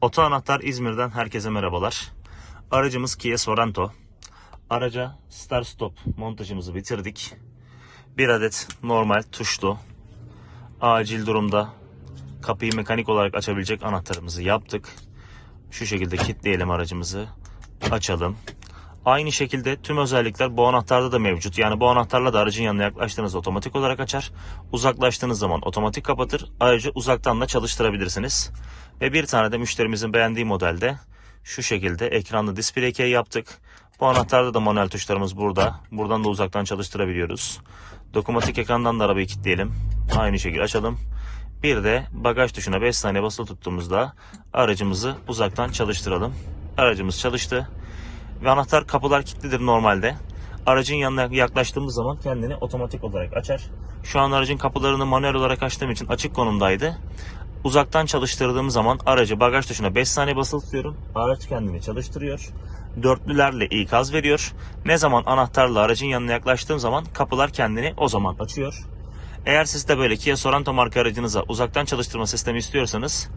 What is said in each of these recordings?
Oto Anahtar İzmir'den herkese merhabalar. Aracımız Kia Sorento. Araca Start Stop montajımızı bitirdik. Bir adet normal tuşlu, acil durumda kapıyı mekanik olarak açabilecek anahtarımızı yaptık. Şu şekilde kilitleyelim aracımızı. Açalım. Aynı şekilde tüm özellikler bu anahtarda da mevcut. Yani bu anahtarla da aracın yanına yaklaştığınızda otomatik olarak açar. Uzaklaştığınız zaman otomatik kapatır. Ayrıca uzaktan da çalıştırabilirsiniz. Ve bir tane de müşterimizin beğendiği modelde şu şekilde ekranlı display key yaptık. Bu anahtarda da manuel tuşlarımız burada. Buradan da uzaktan çalıştırabiliyoruz. Dokunmatik ekrandan da arabayı kilitleyelim. Aynı şekilde açalım. Bir de bagaj tuşuna 5 saniye basılı tuttuğumuzda aracımızı uzaktan çalıştıralım. Aracımız çalıştı. Ve anahtar kapılar kilitlidir normalde. Aracın yanına yaklaştığımız zaman kendini otomatik olarak açar. Şu an aracın kapılarını manuel olarak açtığım için açık konumdaydı. Uzaktan çalıştırdığım zaman aracı bagaj tuşuna 5 saniye basılı tutuyorum. Araç kendini çalıştırıyor. Dörtlülerle ikaz veriyor. Ne zaman anahtarla aracın yanına yaklaştığım zaman kapılar kendini o zaman açıyor. Eğer siz de böyle Kia Sorento marka aracınıza uzaktan çalıştırma sistemi istiyorsanız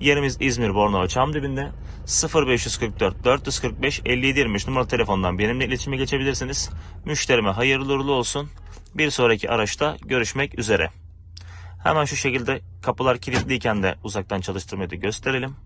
yerimiz İzmir Bornova Çamdibi'nde 0544 445 57 23 numaralı telefondan benimle iletişime geçebilirsiniz. Müşterime hayırlı uğurlu olsun. Bir sonraki araçta görüşmek üzere. Hemen şu şekilde kapılar kilitliyken de uzaktan çalıştırmayı da gösterelim.